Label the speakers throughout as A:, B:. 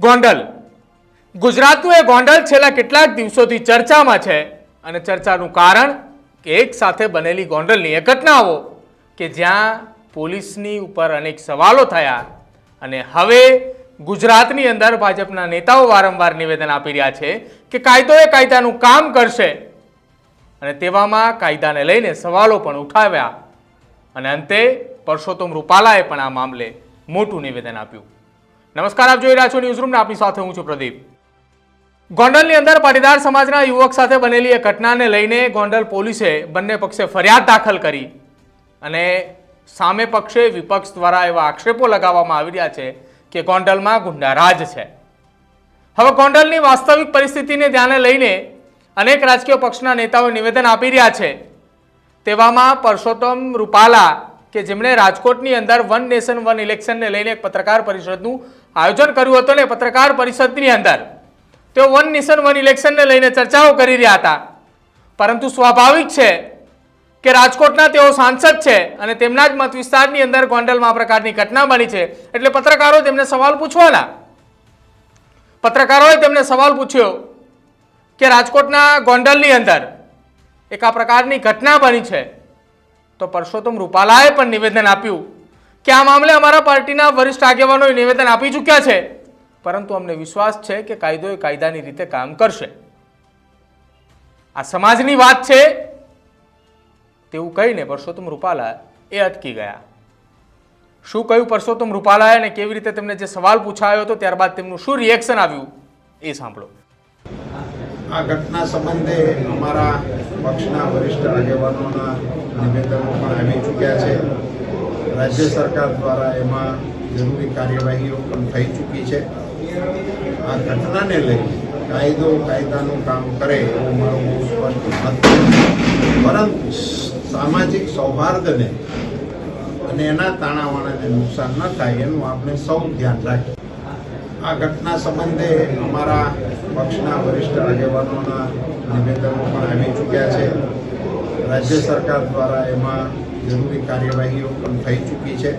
A: ગોંડલ. ગુજરાતનું એ ગોંડલ છેલ્લા કેટલાક દિવસોથી ચર્ચામાં છે અને ચર્ચાનું કારણ કે એક સાથે બનેલી ગોંડલની એ ઘટનાઓ કે જ્યાં પોલીસની ઉપર અનેક સવાલો થયા અને હવે ગુજરાતની અંદર ભાજપના નેતાઓ વારંવાર નિવેદન આપી રહ્યા છે કે કાયદો એ કાયદાનું કામ કરશે અને તેવામાં કાયદાને લઈને સવાલો પણ ઉઠાવ્યા. અને અંતે પરસોત્તમ રૂપાલાએ પણ આ મામલે મોટું નિવેદન આપ્યું. નમસ્કાર, આપ જોઈ રહ્યા છો ન્યૂઝરૂમ આપની સાથે હું છું પ્રદીપ. ગોંડલની અંદર પાટીદાર સમાજના યુવક સાથે બનેલી એક ઘટનાને લઈને ગોંડલ પોલીસે બંને પક્ષે ફરિયાદ દાખલ કરી અને સામે પક્ષે વિપક્ષ દ્વારા એવા આક્ષેપો લગાવવામાં આવી રહ્યા છે કે ગોંડલમાં ગુંડારાજ છે. હવે ગોંડલની વાસ્તવિક પરિસ્થિતિને ધ્યાને લઈને અનેક રાજકીય પક્ષના નેતાઓ નિવેદન આપી રહ્યા છે. તેવામાં પરસોત્તમ રૂપાલા કે જેમણે રાજકોટની અંદર વન નેશન વન ઇલેક્શનને લઈને એક પત્રકાર પરિષદનું આયોજન કર્યું હતું ને પત્રકાર પરિષદની અંદર તેઓ વન નેશન વન ઇલેક્શનને લઈને ચર્ચાઓ કરી રહ્યા હતા. પરંતુ સ્વાભાવિક છે કે રાજકોટના તેઓ સાંસદ છે અને તેમના જ મત વિસ્તારની અંદર ગોંડલમાં આ પ્રકારની ઘટના બની છે. એટલે પત્રકારો તેમને સવાલ પૂછવાના. પત્રકારોએ તેમને સવાલ પૂછ્યો કે રાજકોટના ગોંડલની અંદર એક આ પ્રકારની ઘટના બની છે. તો પરસોત્તમ રૂપાલાએ પણ નિવેદન આપ્યું કે આ મામલે અમારા પાર્ટીના વરિષ્ઠ આગેવાનો નિવેદન આપી ચૂક્યા છે. પરંતુ અમને વિશ્વાસ છે કે કાયદો એ કાયદાની રીતે કામ કરશે. આ સમાજની વાત છે. તેવું કહીને પરસોત્તમ રૂપાલા એ અટકી ગયા. શું કહ્યું પરસોત્તમ રૂપાલાએ અને કેવી રીતે તેમને જે સવાલ પૂછાયો હતો ત્યારબાદ તેમનું શું રિએક્શન આવ્યું એ સાંભળો.
B: આ ઘટના સંબંધે અમારા પક્ષના વરિષ્ઠ આગેવાનોના નિવેદનો પણ આવી ચૂક્યા છે. રાજ્ય સરકાર દ્વારા એમાં જરૂરી કાર્યવાહીઓ પણ થઈ ચૂકી છે. આ ઘટનાને લઈ કાયદો કાયદાનું કામ કરે એવું મારું બહુ સ્પષ્ટ છે. પરંતુ સામાજિક સૌહાર્દને અને એના તાણાવાણાને નુકસાન ન થાય એનું આપણે સૌ ધ્યાન રાખીએ. આ ઘટના સંબંધે અમારા પક્ષના વરિષ્ઠ આગેવાનોના નિવેદનો પણ આવી ચૂક્યા છે. રાજ્ય સરકાર દ્વારા એમાં જરૂરી કાર્યવાહીઓ પણ થઈ ચૂકી છે.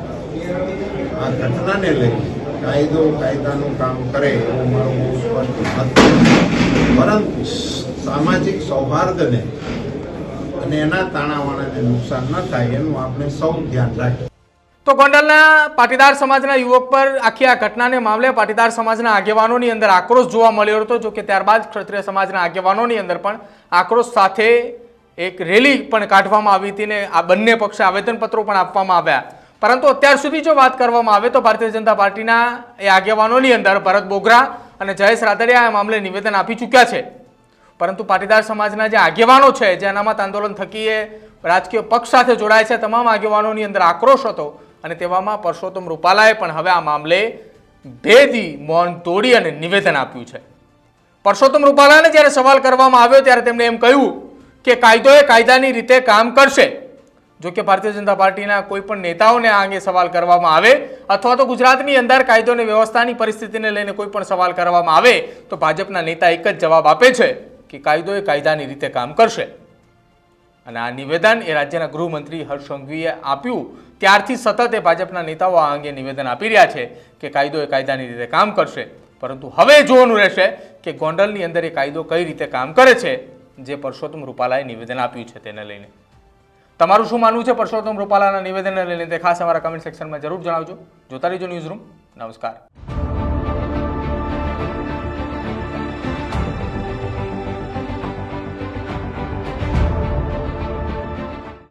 B: આ ઘટનાને લઈ કાયદો કાયદાનું કામ કરે એવું મારું બહુ સ્પષ્ટ મત પરંતુ સામાજિક સૌહાર્દને અને એના તાણાવાણાને નુકસાન ન થાય એનું આપણે સૌ ધ્યાન રાખીએ.
A: તો ગોંડલના પાટીદાર સમાજના યુવક પર આખી આ ઘટનાને મામલે પાટીદાર સમાજના આગેવાનોની અંદર આક્રોશ જોવા મળ્યો હતો જો કે ત્યારબાદ ક્ષત્રિય સમાજના આગેવાનોની અંદર પણ આક્રોશ સાથે એક રેલી પણ કાઢવામાં આવી હતી ને આ બંને પક્ષે આવેદનપત્રો પણ આપવામાં આવ્યા. પરંતુ અત્યાર સુધી જો વાત કરવામાં આવે તો ભારતીય જનતા પાર્ટીના એ આગેવાનોની અંદર ભરત બોગરા અને જયેશ રાદડિયા આ મામલે નિવેદન આપી ચૂક્યા છે. પરંતુ પાટીદાર સમાજના જે આગેવાનો છે જે અનામત આંદોલન થકી રાજકીય પક્ષ સાથે જોડાય છે, તમામ આગેવાનોની અંદર આક્રોશ હતો અને તેવામાં પરસોત્તમ રૂપાલાએ પણ હવે આ મામલે ભેદી, મૌન તોડી અને નિવેદન આપ્યું છે. પરસોત્તમ રૂપાલાને જ્યારે સવાલ કરવામાં આવ્યો ત્યારે તેમણે એમ કહ્યું કે કાયદો એ કાયદાની રીતે કામ કરશે. જો કે ભારતીય જનતા પાર્ટીના કોઈ પણ નેતાઓને આ અંગે સવાલ કરવામાં આવે અથવા તો ગુજરાતની અંદર કાયદો અને વ્યવસ્થાની પરિસ્થિતિને લઈને કોઈ પણ સવાલ કરવામાં આવે તો ભાજપના નેતા એક જ જવાબ આપે છે કે કાયદો એ કાયદાની રીતે કામ કરશે. અને આ નિવેદન એ રાજ્યના ગૃહમંત્રી હર્ષ સંઘવીએ આપ્યું. ત્યારથી સતત એ ભાજપના નેતાઓ આ અંગે નિવેદન આપી રહ્યા છે કે કાયદો એ કાયદાની રીતે કામ કરશે. પરંતુ હવે જોવાનું રહેશે કે ગોંડલની અંદર એ કાયદો કઈ રીતે કામ કરે છે જે પરસોત્તમ રૂપાલાએ નિવેદન આપ્યું છે તેને લઈને. તમારું શું માનવું છે પરસોત્તમ રૂપાલાના નિવેદનને લઈને? તે ખાસ અમારા કમેન્ટ સેક્શનમાં જરૂર જણાવજો. જોતા રહીજો ન્યૂઝ રૂમ નમસ્કાર.